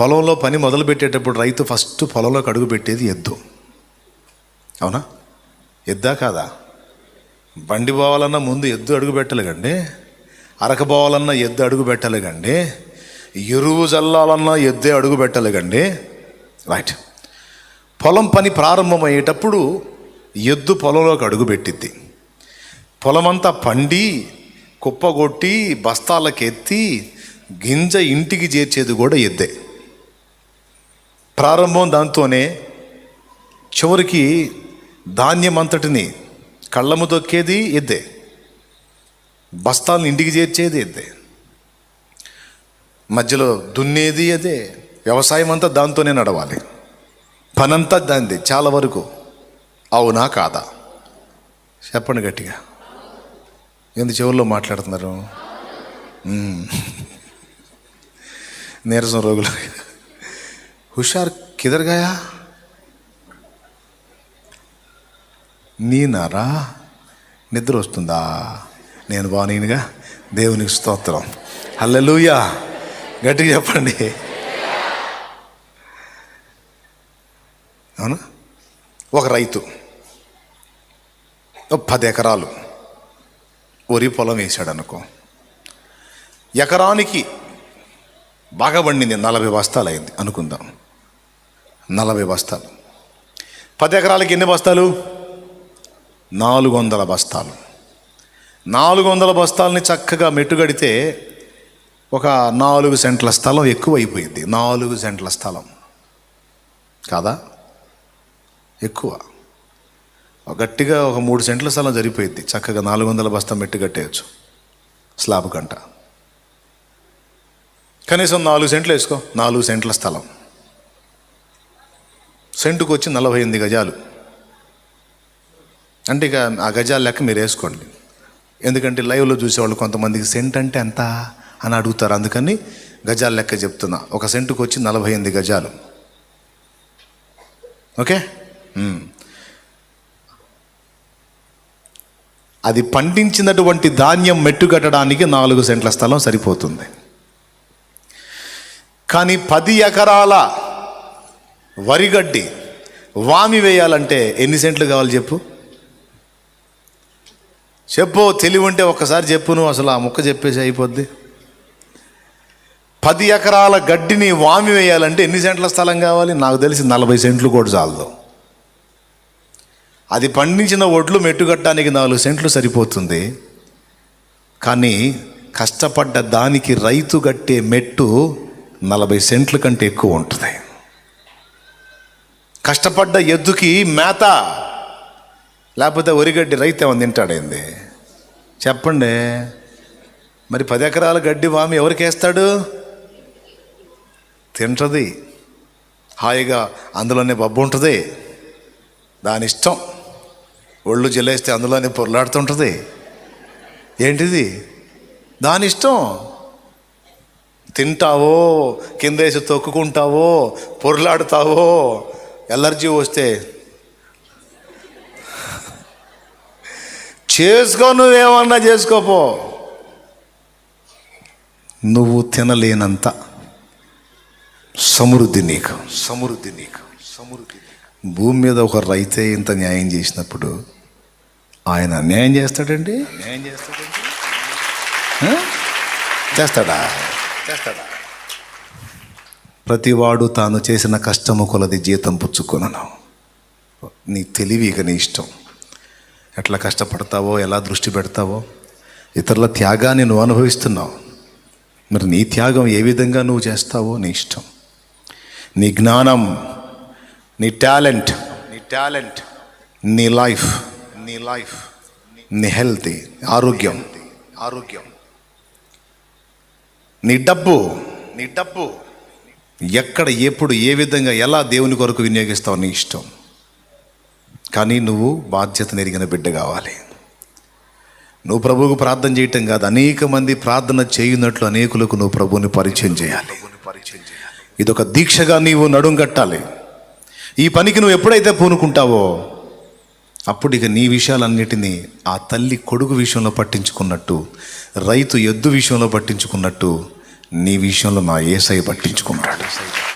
పొలంలో పని మొదలుపెట్టేటప్పుడు రైతు ఫస్ట్ పొలంలోకి అడుగు పెట్టేది ఎద్దు. అవునా? ఎద్దా కాదా? బండి పోవాలన్నా ముందు ఎద్దు అడుగు పెట్టాలి కండి అరక పోవాలన్నా ఎద్దు అడుగు పెట్టాలి ఎరువు చల్లాలన్నా ఎద్దే అడుగు పెట్టాలి కండి రైట్ పొలం పని ప్రారంభమయ్యేటప్పుడు ఎద్దు పొలంలోకి అడుగు పెట్టిద్ది. పొలమంతా పండి కుప్పగొట్టి బస్తాలకెత్తి గింజ ఇంటికి చేర్చేది కూడా ఎద్దే. ప్రారంభం దాంతోనే చివరికి ధాన్యం అంతటిని కళ్ళము తొక్కేది ఎద్దే. బస్తాలను ఇంటికి చేర్చేది ఎద్దే. మధ్యలో దున్నేది అదే వ్యవసాయం అంతా దాంతోనే నడవాలి. పనంతా దాంది చాలా వరకు. అవునా కాదా? చెప్పండి గట్టిగా. ఎందు చెవుల్లో మాట్లాడుతున్నారు? నీరసం రోగులు. హుషార్ కిదర్ గయా? నీనారా? నిద్ర వస్తుందా? నేను బానేనుగా దేవునికి స్తోత్రం. హల్లెలూయా. గట్టిగా చెప్పండి. అవునా? ఒక రైతు. పది ఎకరాలు. వరి పొలం వేశాడు అనుకో ఎకరానికి బాగా పండింది నలభై బస్తాలు అయింది అనుకుందాం. నలభై బస్తాలు. పది ఎకరాలకి ఎన్ని బస్తాలు? నాలుగు వందల బస్తాలు. నాలుగు వందల బస్తాలని చక్కగా మెట్టుగడితే ఒక నాలుగు సెంట్ల స్థలం ఎక్కువ అయిపోయింది నాలుగు సెంట్ల స్థలం. కాదా? ఎక్కువ. గట్టిగా ఒక మూడు సెంట్ల స్థలం జరిగిపోయింది. చక్కగా నాలుగు వందల బస్తా మెట్టు కట్టేయచ్చు. స్లాబ్ కంట కనీసం నాలుగు సెంట్లు వేసుకో. నాలుగు సెంట్ల స్థలం. సెంటుకు వచ్చి నలభై ఎనిమిది గజాలు. అంటే ఇక ఆ గజాల లెక్క మీరు వేసుకోండి. ఎందుకంటే లైవ్లో చూసేవాళ్ళు కొంతమందికి సెంట్ అంటే ఎంత అని అడుగుతారు. అందుకని గజాల లెక్క చెప్తున్నా. ఒక సెంటుకు వచ్చి నలభై ఎనిమిది గజాలు. ఓకే? అది పండించినటువంటి ధాన్యం మెట్టుకట్టడానికి నాలుగు సెంట్ల స్థలం సరిపోతుంది. కానీ పది ఎకరాల వరిగడ్డి వామి వేయాలంటే ఎన్ని సెంట్లు కావాలి చెప్పు? చెప్పు తెలివి ఉంటే ఒక్కసారి చెప్పు నువ్వు అసలు ఆ ముక్క చెప్పేసి అయిపోద్ది. పది ఎకరాల గడ్డిని వామి వేయాలంటే ఎన్ని సెంట్ల స్థలం కావాలి? నాకు తెలిసి నలభై సెంట్లు కూడా చాలదు. అది పండించిన ఒడ్లు మెట్టుకట్టడానికి నాలుగు సెంట్లు సరిపోతుంది. కానీ కష్టపడ్డ దానికి రైతు కట్టే మెట్టు నలభై సెంట్ల కంటే ఎక్కువ ఉంటుంది. కష్టపడ్డ ఎద్దుకి మేత లేకపోతే వరిగడ్డి రైతు ఏమైనా తింటాడేంది? చెప్పండి. మరి పది ఎకరాల గడ్డి వామి ఎవరికి వేస్తాడు? తింటుంది. హాయిగా అందులోనే బబ్బు ఉంటుంది. దాని ఇష్టం. ఒళ్ళు జిల్లేస్తే అందులోనే పొరలాడుతుంటుంది. ఏంటిది? దాని ఇష్టం. తింటావో కిందేసి తొక్కుకుంటావో పొరలాడుతావో ఎలర్జీ వస్తే. చేసుకో నువ్వేమన్నా చేసుకోపో. నువ్వు తినలేనంత సమృద్ధి నీకు. సమృద్ధి నీకు. సమృద్ధి భూమి మీద ఒక రైతే ఇంత న్యాయం చేసినప్పుడు ఆయన న్యాయం చేస్తాడండి? న్యాయం చేస్తాడండి? చేస్తాడా? చేస్తాడా? ప్రతివాడు తాను చేసిన కష్టము కొలది జీతం పుచ్చుకొనను. నీ తెలివి ఇక నీ ఇష్టం. ఎట్లా కష్టపడతావో ఎలా దృష్టి పెడతావో ఇతరుల త్యాగాన్ని నువ్వు అనుభవిస్తున్నావు. మరి నీ త్యాగం ఏ విధంగా నువ్వు చేస్తావో నీ ఇష్టం. నీ జ్ఞానం నీ టాలెంట్ నీ టాలెంట్ నీ లైఫ్ నీ లైఫ్ నీ హెల్త్ ఆరోగ్యం ఆరోగ్యం. నీ డబ్బు నీ డబ్బు ఎక్కడ ఎప్పుడు ఏ విధంగా ఎలా దేవుని కొరకు వినియోగిస్తావు నీ ఇష్టం. కానీ నువ్వు బాధ్యత నెరిగిన బిడ్డ కావాలి. నువ్వు ప్రభువుకు ప్రార్థన చేయటం కాదు అనేక మంది ప్రార్థన చేయనట్లు అనేకులకు నువ్వు ప్రభువుని పరిచయం చేయాలి. ఇదొక దీక్షగా నీవు నడుం కట్టాలి. ఈ పనికి నువ్వు ఎప్పుడైతే పూనుకుంటావో అప్పుడు ఇక నీ విషయాలన్నిటినీ ఆ తల్లి కొడుకు విషయంలో పట్టించుకున్నట్టు రైతు ఎద్దు విషయంలో పట్టించుకున్నట్టు నీ విషయంలో నా ఏసై పట్టించుకుంటాడు.